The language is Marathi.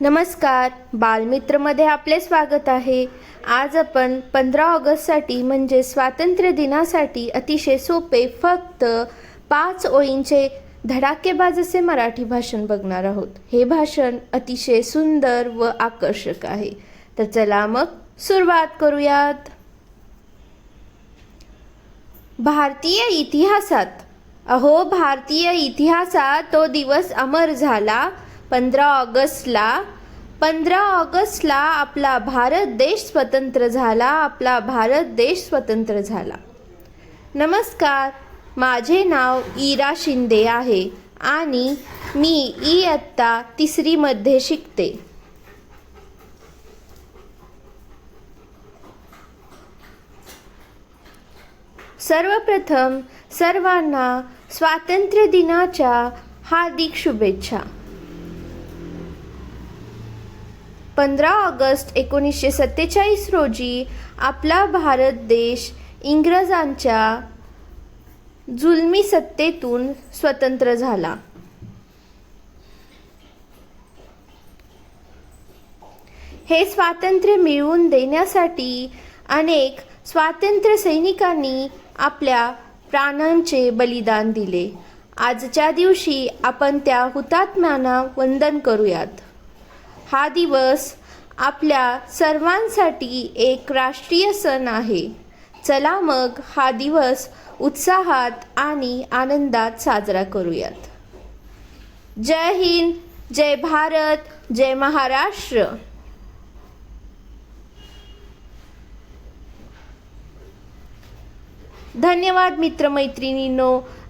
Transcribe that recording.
नमस्कार बालमित्रमध्ये आपले स्वागत आहे. आज आपण पंधरा ऑगस्टसाठी म्हणजे स्वातंत्र्य दिनासाठी अतिशय सोपे फक्त पाच ओळींचे धडाकेबाज असे मराठी भाषण बघणार आहोत. हे भाषण अतिशय सुंदर व आकर्षक आहे. तर चला मग सुरुवात करूयात. भारतीय इतिहासात. अहो भारतीय इतिहासात तो दिवस अमर झाला. पंधरा ऑगस्टला. पंधरा ऑगस्टला आपला भारत देश स्वतंत्र झाला आपला भारत देश स्वतंत्र झाला. नमस्कार माझे नाव इरा शिंदे आहे आणि मी इयत्ता तिसरीमध्ये शिकते. सर्वप्रथम सर्वांना स्वातंत्र्य दिनाच्या हार्दिक शुभेच्छा. पंधरा ऑगस्ट एकोणीसशे सत्तेचाळीस रोजी आपला भारत देश इंग्रजांच्या जुलमी सत्तेतून स्वतंत्र झाला. हे स्वातंत्र्य मिळवून देण्यासाठी अनेक स्वातंत्र्य सैनिकांनी आपल्या प्राणांचे बलिदान दिले. आजच्या दिवशी आपण त्या हुतात्म्यांना वंदन करूयात. हा दिवस आपल्या सर्वांसाठी एक राष्ट्रीय सण आहे. चला मग हा दिवस उत्साहात आणि आनंदात साजरा करूयात. जय हिंद जय भारत जय महाराष्ट्र. धन्यवाद मित्रमैत्रिणींनो